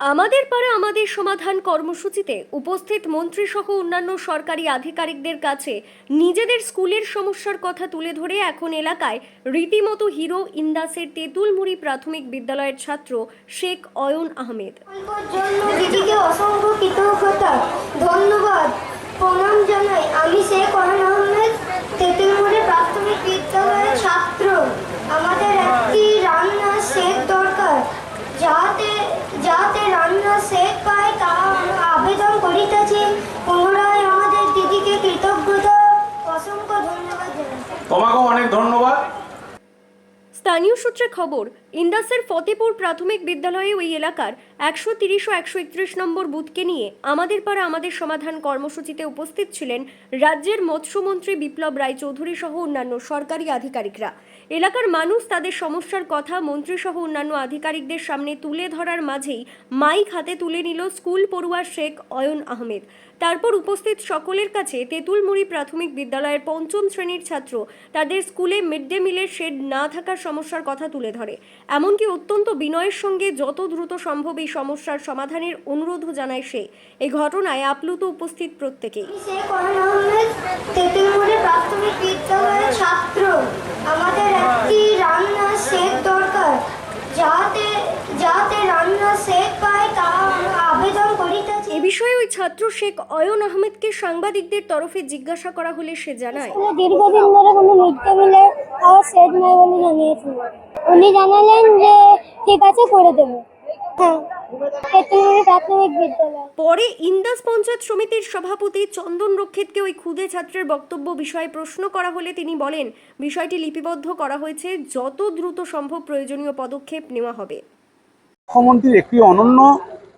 আমাদের পাড়া আমাদের সমাধান কর্মসূচিতে উপস্থিত মন্ত্রীসহ অন্যান্য সরকারি আধিকারিকদের কাছে নিজেদের স্কুলের সমস্যার কথা তুলে ধরে এখন এলাকায় রীতিমতো হিরো ইন্দাসের তেঁতুলমুড়ি প্রাথমিক বিদ্যালয়ের ছাত্র শেখ অয়ন আহমেদ। অসংখ্য কৃতজ্ঞতা, ধন্যবাদ প্রণাম জানাই আমি শেখ অরণ আহমেদ তেঁতুলমুড়ি প্রাথমিক বিদ্যালয়ের ছাত্র আমাদের একটি রান্নার সেট দরকার যাতে যাতে রান্নার সেট পাই তা আবেদন করিতেছি। পুনরায় আমাদের দিদিকে কৃতজ্ঞতা অসংখ্য ধন্যবাদ জানাই অনেক ধন্যবাদ। স্থানীয় সূত্রে খবর ইন্দাসের ফতেপুর প্রাথমিক বিদ্যালয়ে ওই এলাকার একশো তিরিশ ও একশো একত্রিশ নম্বর বুথকে নিয়ে আমাদের পাড়া আমাদের সমাধান কর্মসূচিতে উপস্থিত ছিলেন রাজ্যের মৎস্যমন্ত্রী বিপ্লব রায়চৌধুরী সহ অন্যান্য সরকারি আধিকারিকরা। এলাকার মানুষ তাদের সমস্যার কথা মন্ত্রী সহ অন্যান্য আধিকারিকদের সামনে তুলে ধরার মাঝেই মাইক হাতে তুলে নিল স্কুল পড়ুয়া শেখ অয়ন আহমেদ। তারপর উপস্থিত সকলের কাছে তেঁতুলমুড়ি প্রাথমিক বিদ্যালয়ের পঞ্চম শ্রেণির ছাত্র তাদের স্কুলে মিড ডে মিলের শেড না থাকার সমস্যার কথা তুলে ধরে। এমনকি অত্যন্ত বিনয়ের সঙ্গে যত দ্রুত সম্ভব এই সমস্যার সমাধানের অনুরোধও জানায় সে। এই ঘটনায় আপ্লুত উপস্থিত প্রত্যেকেই। ছাত্র, আমাদের একটি রান্নার সেট দরকার যাতে যাতে রান্নার সেট পাই তা আমরা আবেদন করিতেছি এ বিষয়ে ওই ছাত্র শেখ অয়ন আহমেদকে সাংবাদিকদের তরফে জিজ্ঞাসা করা হলে সে জানায়। দীর্ঘদিন ধরে কোনো মিড ডে মিলের বলে জানিয়েছিল উনি জানালেন যে ঠিক আছে করে দেবে। হ্যাঁ পরে ইন্দাস পঞ্চায়েত সমিতির সভাপতি চন্দন রক্ষিতকে ওই ক্ষুদে ছাত্রের বক্তব্য বিষয়ে প্রশ্ন করা হলে তিনি বলেন বিষয়টি লিপিবদ্ধ করা হয়েছে। যত দ্রুত সম্ভব প্রয়োজনীয় পদক্ষেপ নেওয়া হবে। মুখ্যমন্ত্রীর একটি অনন্য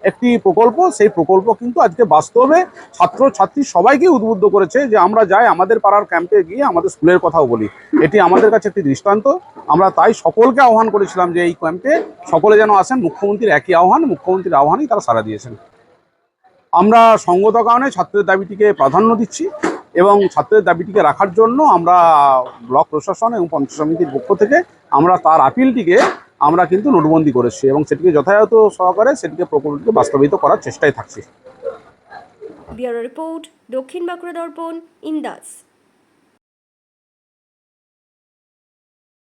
একটি প্রকল্প, সেই প্রকল্প কিন্তু আজকে বাস্তবে ছাত্র ছাত্রী সবাইকে উদ্বুদ্ধ করেছে যে আমরা যাই আমাদের পাড়ার ক্যাম্পে গিয়ে আমাদের স্কুলের কথাও বলি। এটি আমাদের কাছে একটি দৃষ্টান্ত। আমরা তাই সকলকে আহ্বান করেছিলাম যে এই ক্যাম্পে সকলে যেন আসেন, মুখ্যমন্ত্রীর একই আহ্বান, মুখ্যমন্ত্রীর আহ্বানেই তারা সাড়া দিয়েছেন। আমরা সঙ্গত কারণে ছাত্রদের দাবিটিকে প্রাধান্য দিচ্ছি এবং ছাত্রদের দাবিটিকে রাখার জন্য আমরা ব্লক প্রশাসন এবং পঞ্চায়েত সমিতির পক্ষ থেকে আমরা তার আপিলটিকে আমরা কিন্তু নোটবন্দি করেছি এবং সেটিকে যথাযথ সহকারে সেটিকে প্রকল্পটিকে বাস্তবায়িত করার চেষ্টায় থাকছি। রিপোর্ট, দক্ষিণ বাঁকুড়া দর্পণ, ইন্দাস।